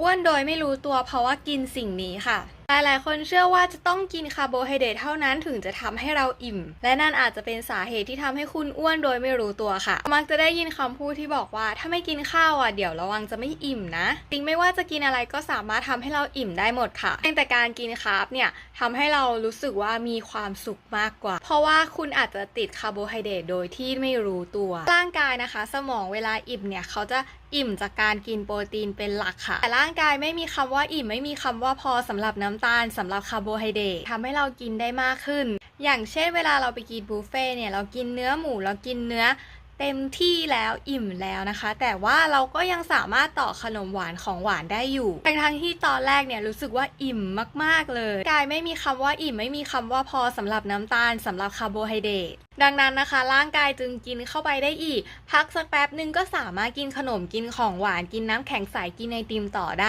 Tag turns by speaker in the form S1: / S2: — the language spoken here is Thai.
S1: อ้วนโดยไม่รู้ตัวเพราะว่ากินสิ่งนี้ค่ะ หลายๆ คนเชื่อว่าจะต้องกินคาร์โบไฮเดรตเท่านั้นถึงจะทำให้เราอิ่ม และนั่นอาจจะเป็นสาเหตุที่ทำให้คุณอ้วนโดยไม่รู้ตัวค่ะ มักจะได้ยินคำพูดที่บอกว่าถ้าไม่กินข้าวอะเดี๋ยวระวังจะไม่อิ่มนะ จริงไม่ว่าจะกินอะไรก็สามารถทำให้เราอิ่มได้หมดค่ะเพียงแต่การกินคาร์บเนี่ยทำให้เรารู้สึกว่ามีความสุขมากกว่า เพราะว่าคุณอาจจะติดคาร์โบไฮเดรตโดยที่ไม่รู้ตัวร่างกายนะคะ สมองเวลาอิ่มเนี่ยเขาจะอิ่มจากการกินโปรตีนเป็นหลักค่ะ แต่ร่างกายไม่มีคำว่าอิ่มไม่มีคำว่าพอสำหรับน้ำตาลสำหรับคาร์โบไฮเดรตทำให้เรากินได้มากขึ้น อย่างเช่นเวลาเราไปกินบุฟเฟ่เนี่ยเรากินเนื้อหมูเรากินเนื้อเต็มที่แล้วอิ่มแล้วนะคะ แต่ว่าเราก็ยังสามารถต่อขนมหวานของหวานได้อยู่ทั้งทั้งที่ตอนแรกเนี่ยรู้สึกว่าอิ่มมากๆเลยกายไม่มีคำว่าอิ่มไม่มีคำว่าพอสำหรับน้ำตาลสำหรับคาร์โบไฮเดรตดังนั้นนะคะ ร่างกายจึงกินเข้าไปได้อีก พักสักแป๊บนึงก็สามารถกินขนมกินของหวานกินน้ำแข็งใสกินไอติมต่อได้